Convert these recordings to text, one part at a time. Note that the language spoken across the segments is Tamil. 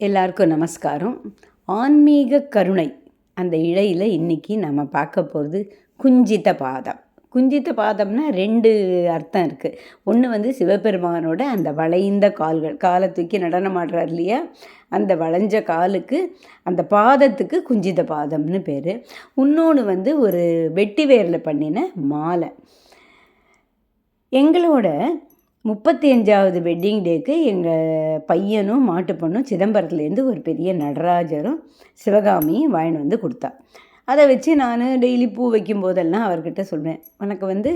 எல்லாருக்கும் நமஸ்காரம். ஆன்மீக கருணை அந்த இழையில் இன்றைக்கி நம்ம பார்க்க போகிறது குஞ்சித பாதம். குஞ்சித்த பாதம்னா ரெண்டு அர்த்தம் இருக்குது ஒன்று வந்து சிவபெருமானோட அந்த வளைந்த கால்கள் காலை தூக்கி நடனம் ஆடுறார் இல்லையா? அந்த வளைஞ்ச காலுக்கு அந்த பாதத்துக்கு குஞ்சித பாதம்னு பேர். இன்னொன்று வந்து ஒரு வெட்டி வேரில் பண்ணின மாலை. எங்களோட முப்பத்தி அஞ்சாவது வெட்டிங் டேக்கு எங்கள் பையனும் மாட்டு பொண்ணும் சிதம்பரத்துலேருந்து ஒரு பெரிய நடராஜரும் சிவகாமியும் வாங்கிட்டு வந்து கொடுத்தா. அதை வச்சு நான் டெய்லி பூ வைக்கும் போதெல்லாம் அவர்கிட்ட சொல்வேன். உனக்கு வந்து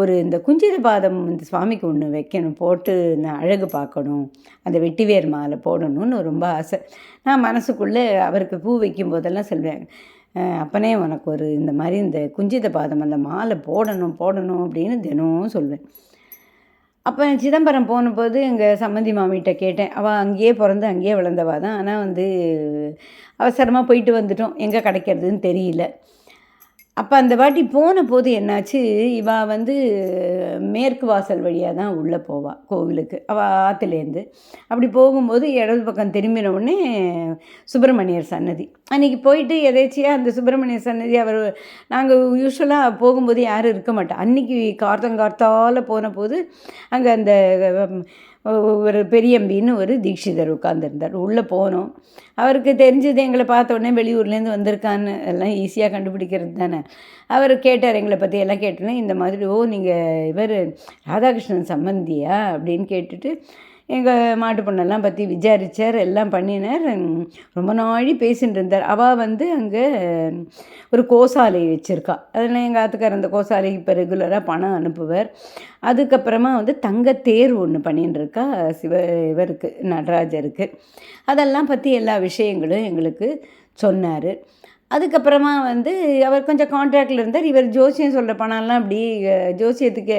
ஒரு இந்த குஞ்சித பாதம் இந்த சுவாமிக்கு ஒன்று வைக்கணும் போட்டு நான் அழகு பார்க்கணும் அந்த வெட்டிவேர் மாலை போடணும்னு ரொம்ப ஆசை. நான் மனசுக்குள்ளே அவருக்கு பூ வைக்கும் போதெல்லாம் சொல்வேன் அப்பனே உனக்கு ஒரு இந்த மாதிரி இந்த குஞ்சித பாதம் அந்த மாலை போடணும் போடணும் அப்படின்னு தினமும் சொல்வேன். அப்போ சிதம்பரம் போனபோது எங்கள் சம்மந்தி மாமிகிட்ட கேட்டேன். அவள் அங்கேயே பிறந்து அங்கேயே வளர்ந்தவா தான். ஆனால் வந்து அவசரமாக போயிட்டு வந்துட்டோம். எங்கே கிடைக்கிறதுன்னு தெரியல. அப்போ அந்த வாட்டி போன போது என்னாச்சு? இவா வந்து மேற்கு வாசல் வழியாக தான் உள்ளே போவாள் கோவிலுக்கு. அவள் ஆற்றுலேருந்து அப்படி போகும்போது இடது பக்கம் திரும்பின உடனே சுப்பிரமணியர் சன்னதி. அன்றைக்கி போயிட்டு எதேச்சியாக அந்த சுப்பிரமணியர் சன்னதி அவர் நாங்கள் யூஸ்வலாக போகும்போது யாரும் இருக்க மாட்டோம் அன்றைக்கி கார்த்தங்கார்த்தால் போன போது அங்கே அந்த ஒரு பெரியம்பின்னு ஒரு தீட்சிதர் உட்காந்துருந்தார் உள்ளே போனோம். அவருக்கு தெரிஞ்சது எங்களை பார்த்த உடனே வெளியூர்லேருந்து வந்திருக்கான்னு எல்லாம் ஈஸியாக கண்டுபிடிக்கிறது தானே. அவர் கேட்டார் எங்களை பற்றி எல்லாம் கேட்டோன்னே இந்த மாதிரி ஓ நீங்கள் இவர் ராதாகிருஷ்ணன் சம்பந்தியா? அப்படின்னு கேட்டுட்டு எங்கள் மாட்டு பொண்ணெல்லாம் பற்றி விசாரித்தார் எல்லாம் பண்ணினார். ரொம்ப நாழி பேசிகிட்டு இருந்தார். அவள் வந்து அங்கே ஒரு கோசாலை வச்சுருக்கா. அதில் எங்கள் ஆத்துக்கார் அந்த கோசாலைக்கு இப்போ ரெகுலராக பணம் அனுப்புவார். அதுக்கப்புறமா வந்து தங்கத்தேர் ஒன்று பண்ணின்னு இருக்கா சிவ இவருக்கு நடராஜருக்கு. அதெல்லாம் பற்றி எல்லா விஷயங்களும் எங்களுக்கு சொன்னார். அதுக்கப்புறமா வந்து அவர் கொஞ்சம் கான்ட்ராக்டில் இருந்தார். இவர் ஜோசியம் சொல்கிற பணம்லாம் அப்படி ஜோசியத்துக்கு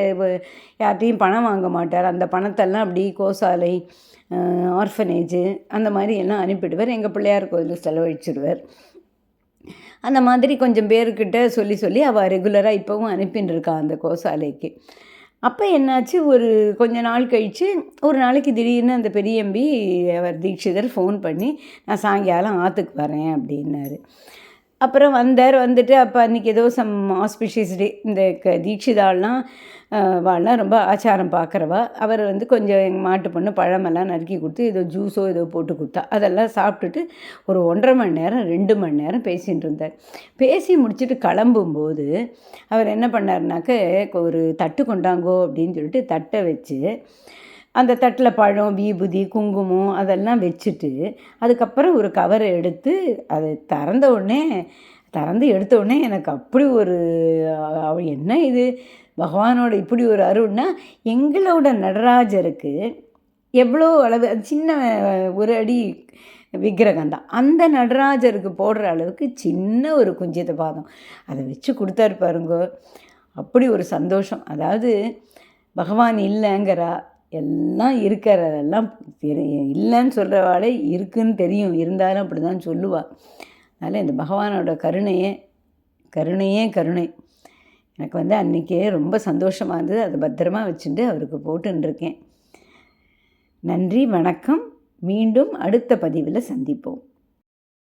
யார்ட்டையும் பணம் வாங்க மாட்டார். அந்த பணத்தெல்லாம் அப்படி கோசாலை ஆர்ஃபனேஜு அந்த மாதிரி எல்லாம் அனுப்பிடுவார். எங்கள் பிள்ளையார் கோயிலுக்கு செலவழிச்சிடுவார் அந்த மாதிரி கொஞ்சம் பேர்கிட்ட சொல்லி சொல்லி அவள் ரெகுலராக இப்போவும் அனுப்பின்னு இருக்கா அந்த கோசாலைக்கு. அப்போ என்னாச்சு? ஒரு கொஞ்ச நாள் கழித்து ஒரு நாளைக்கு திடீர்னு அந்த பெரியம்பி அவர் தீட்சிதர் ஃபோன் பண்ணி நான் சாயங்காலம் ஆற்றுக்கு வரேன் அப்படின்னாரு. அப்புறம் வந்தார் வந்துட்டு அப்போ அன்றைக்கி ஏதோ சம் ஆஸ்பிஷியஸ் டே இந்த க தீட்சிதாள்லாம் வாள்லாம் ரொம்ப ஆச்சாரம் பார்க்குறவா அவர் வந்து கொஞ்சம் எங்கள் மாட்டு பொண்ணு பழமெல்லாம் நறுக்கி கொடுத்து ஏதோ ஜூஸோ ஏதோ போட்டு கொடுத்தா. அதெல்லாம் சாப்பிட்டுட்டு ஒரு ஒன்றரை மணி நேரம் ரெண்டு மணி நேரம் பேசிகிட்டு இருந்தார். பேசி முடிச்சுட்டு கிளம்பும்போது அவர் என்ன பண்ணார்னாக்க ஒரு தட்டு கொண்டாங்கோ அப்படின்னு சொல்லிட்டு தட்டை வச்சு அந்த தட்டில் பழம் வீபூதி குங்குமம் அதெல்லாம் வச்சுட்டு அதுக்கப்புறம் ஒரு கவரை எடுத்து அதை திறந்த உடனே திறந்து எடுத்த உடனே எனக்கு அப்படி ஒரு என்ன இது? பகவானோட இப்படி ஒரு அருள்னா எங்களோட நடராஜருக்கு எவ்வளோ அளவு சின்ன ஒரு அடி விக்கிரகம் தான். அந்த நடராஜருக்கு போடுற அளவுக்கு சின்ன ஒரு குஞ்சித பாதம். அதை வச்சு கொடுத்தாரு பாருங்க. அப்படி ஒரு சந்தோஷம். அதாவது பகவான் இல்லைங்கிறா. எல்லாம் இருக்கிறதெல்லாம் இல்லைன்னு சொல்கிறவாளே இருக்குன்னு தெரியும். இருந்தாலும் அப்படி தான் சொல்லுவாள் அதனால் இந்த பகவானோட கருணையே கருணையே கருணை. எனக்கு வந்து அன்றைக்கே ரொம்ப சந்தோஷமாக இருந்தது. அதை பத்திரமா வச்சுட்டு அவருக்கு போட்டுருக்கேன் நன்றி வணக்கம். மீண்டும் அடுத்த பதிவில் சந்திப்போம்.